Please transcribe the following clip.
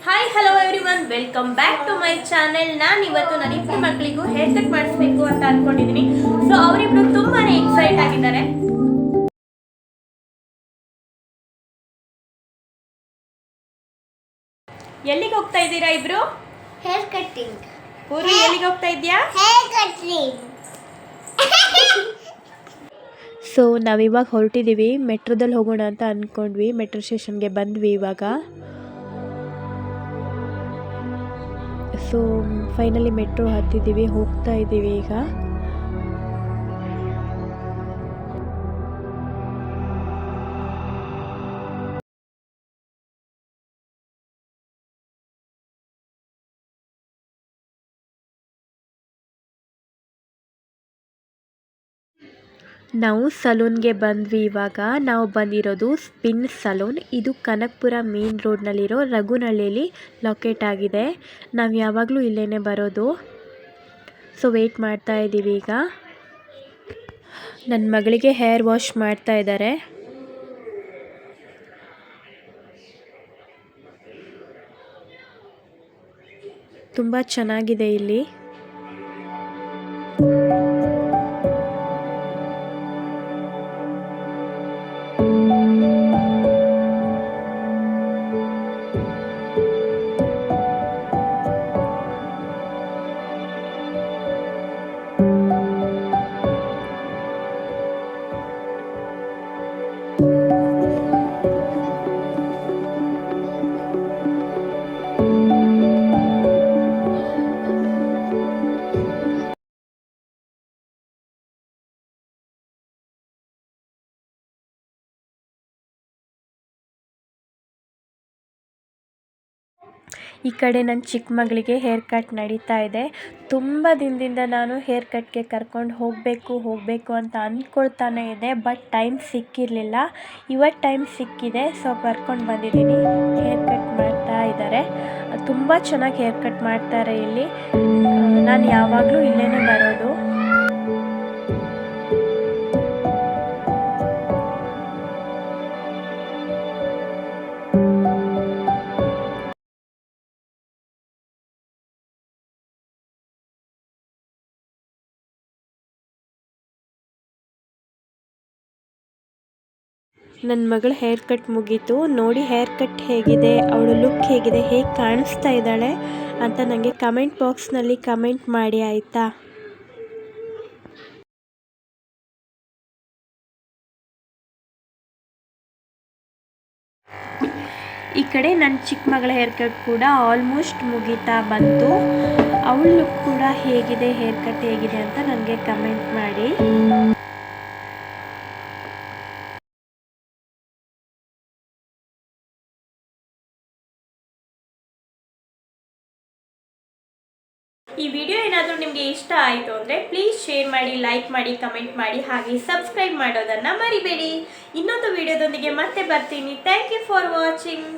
Hi hello everyone welcome back to my channel ನಾನು ಇವತ್ತು ನನ್ನ ಇಬ್ಬರು ಮಕ್ಕಳಿಗೂ ಹೇರ್ ಕಟ್ ಮಾಡಿಸ್ಬೇಕು ಅಂತ ಅನ್ಕೊಂಡಿದ್ದೀನಿ ಸೊ ಅವರಿಬ್ರು ತುಂಬಾನೇ ಎಕ್ಸೈಟ್ ಆಗಿದ್ದಾರೆ. ಎಲ್ಲಿಗೆ ಹೋಗ್ತಾ ಇದ್ದೀರಾ ಇಬ್ರು? ಹೇರ್ ಕಟ್ಟಿಂಗ್ ಊರು ಎಲ್ಲಿಗೆ ಹೋಗ್ತಾ ಇದೆಯಾ? ಹೇರ್ ಕಟ್ಟಿಂಗ್ ಸೊ ನಾವಿವಾಗ ಹೊರಟಿದ್ದೀವಿ ಮೆಟ್ರೋದಲ್ಲಿ ಹೋಗೋಣ ಅಂತ ಅಂದ್ಕೊಂಡ್ವಿ ಮೆಟ್ರೋ ಸ್ಟೇಷನ್ಗೆ ಬಂದ್ವಿ ಇವಾಗ. ಸೊ ಫೈನಲಿ ಮೆಟ್ರೋ ಹತ್ತಿದ್ದೀವಿ ಹೋಗ್ತಾ ಇದ್ದೀವಿ ಈಗ. ನಾವು ಸಲೂನ್ಗೆ ಬಂದ್ವಿ. ಇವಾಗ ನಾವು ಬಂದಿರೋದು ಸ್ಪಿನ್ ಸಲೂನ್. ಇದು ಕನಕಪುರ ಮೇನ್ ರೋಡ್ನಲ್ಲಿರೋ ರಘುನಳ್ಳಿಯಲ್ಲಿ ಲೊಕೇಟ್ ಆಗಿದೆ. ನಾವು ಯಾವಾಗಲೂ ಇಲ್ಲೇ ಬರೋದು. ಸೊ ವೆಯ್ಟ್ ಮಾಡ್ತಾ ಇದ್ದೀವಿ ಈಗ. ನನ್ನ ಮಗಳಿಗೆ ಹೇರ್ ವಾಶ್ ಮಾಡ್ತಾ ಇದ್ದಾರೆ. ತುಂಬ ಚೆನ್ನಾಗಿದೆ ಇಲ್ಲಿ. ಈ ಕಡೆ ನನ್ನ ಚಿಕ್ಕ ಮಗಳಿಗೆ ಹೇರ್ ಕಟ್ ನಡೀತಾ ಇದೆ. ತುಂಬ ದಿನದಿಂದ ನಾನು ಹೇರ್ ಕಟ್ಗೆ ಕರ್ಕೊಂಡು ಹೋಗಬೇಕು ಹೋಗಬೇಕು ಅಂತ ಅಂದ್ಕೊಳ್ತಾನೆ ಇದೆ ಬಟ್ ಟೈಮ್ ಸಿಕ್ಕಿರಲಿಲ್ಲ. ಇವತ್ತು ಟೈಮ್ ಸಿಕ್ಕಿದೆ ಸೊ ಕರ್ಕೊಂಡು ಬಂದಿದ್ದೀನಿ. ಹೇರ್ ಕಟ್ ಮಾಡ್ತಾ ಇದ್ದಾರೆ. ತುಂಬ ಚೆನ್ನಾಗಿ ಹೇರ್ ಕಟ್ ಮಾಡ್ತಾರೆ ಇಲ್ಲಿ. ನಾನು ಯಾವಾಗಲೂ ಇಲ್ಲೇ ಬರೋದು. ನನ್ನ ಮಗಳ ಹೇರ್ ಕಟ್ ಮುಗೀತು. ನೋಡಿ ಹೇರ್ ಕಟ್ ಹೇಗಿದೆ, ಅವಳು ಲುಕ್ ಹೇಗಿದೆ, ಹೇಗೆ ಕಾಣಿಸ್ತಾ ಇದ್ದಾಳೆ ಅಂತ ನನಗೆ ಕಮೆಂಟ್ ಬಾಕ್ಸ್ನಲ್ಲಿ ಕಮೆಂಟ್ ಮಾಡಿ, ಆಯಿತಾ? ಈ ಕಡೆ ನನ್ನ ಚಿಕ್ಕ ಮಗಳ ಹೇರ್ ಕಟ್ ಕೂಡ ಆಲ್ಮೋಸ್ಟ್ ಮುಗೀತಾ ಬಂತು. ಅವಳು ಕೂಡ ಹೇಗಿದೆ ಹೇರ್ ಕಟ್ ಹೇಗಿದೆ ಅಂತ ನನಗೆ ಕಮೆಂಟ್ ಮಾಡಿ. ಈ ವಿಡಿಯೋ ಏನಾದರೂ ನಿಮಗೆ ಇಷ್ಟ ಆಯಿತು ಅಂದರೆ ಪ್ಲೀಸ್ ಶೇರ್ ಮಾಡಿ ಲೈಕ್ ಮಾಡಿ ಕಮೆಂಟ್ ಮಾಡಿ, ಹಾಗೆ ಸಬ್ಸ್ಕ್ರೈಬ್ ಮಾಡೋದನ್ನು ಮರಿಬೇಡಿ. ಇನ್ನೊಂದು ವಿಡಿಯೋದೊಂದಿಗೆ ಮತ್ತೆ ಬರ್ತೀನಿ. Thank you for watching